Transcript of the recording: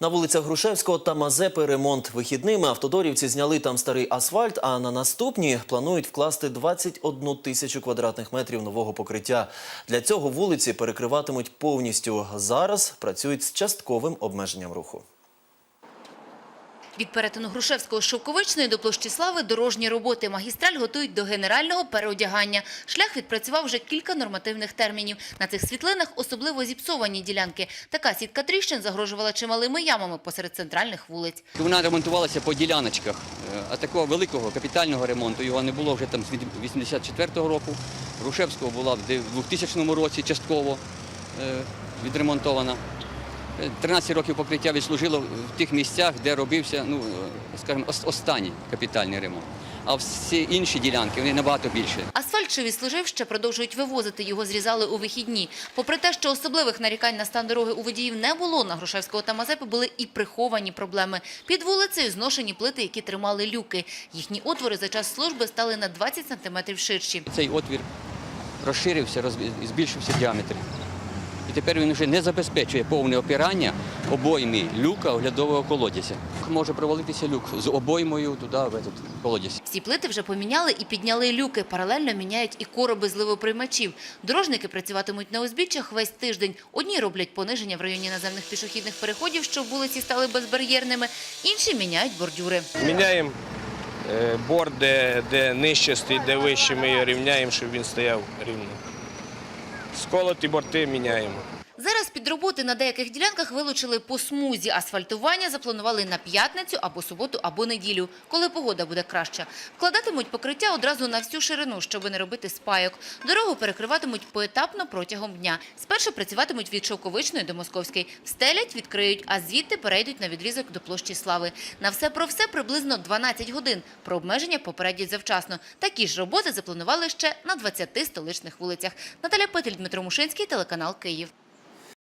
На вулицях Грушевського та Мазепи ремонт вихідними. Автодорівці зняли там старий асфальт, а на наступні планують вкласти 21 тисячу квадратних метрів нового покриття. Для цього вулиці перекриватимуть повністю. Зараз працюють з частковим обмеженням руху. Від перетину Грушевського з Шовковичної до площі Слави дорожні роботи. Магістраль готують до генерального переодягання. Шлях відпрацював вже кілька нормативних термінів. На цих світлинах особливо зіпсовані ділянки. Така сітка тріщин загрожувала чималими ямами посеред центральних вулиць. Вона ремонтувалася по діляночках, Е, а такого великого капітального ремонту його не було вже там з 84-го року. Грушевського була в 2000 році частково е, відремонтована. Е, 13 років покриття відслужило в тих місцях, де робився, ну, скажімо, останній капітальний ремонт. А всі інші ділянки вони набагато більше. Асфальт, що відслужив, ще продовжують вивозити. Його зрізали у вихідні. Попри те, що особливих нарікань на стан дороги у водіїв не було, на Грушевського та Мазепи були і приховані проблеми. Під вулицею зношені плити, які тримали люки. Їхні отвори за час служби стали на 20 сантиметрів ширші. Цей отвір розширився, розбі- збільшився діаметр. І тепер він вже не забезпечує повне опирання обойми люка оглядового колодязя. Може провалитися люк з обоймою туди, в этот колодязь. Всі плити вже поміняли і підняли люки. Паралельно міняють і короби зливоприймачів. Дорожники працюватимуть на узбіччях весь тиждень. Одні роблять пониження в районі наземних пішохідних переходів, щоб вулиці стали безбар'єрними. Інші міняють бордюри. Міняємо е, борт, де, де нижче стоїть, де вище, ми його рівняємо, щоб він стояв рівно. Сколоті борти міняємо. Роботи на деяких ділянках вилучили по смузі. Асфальтування запланували на п'ятницю або суботу, або неділю, коли погода буде краща. Вкладатимуть покриття одразу на всю ширину, щоб не робити спайок. Дорогу перекриватимуть поетапно протягом дня. Спершу працюватимуть від Шовковичної до Московської. Встелять, відкриють, а звідти перейдуть на відрізок до площі Слави. На все про все приблизно 12 годин. Про обмеження попередять завчасно. Такі ж роботи запланували ще на 20 столичних вулицях. Наталя Петель, Дмитро Мушинський, телеканал Київ.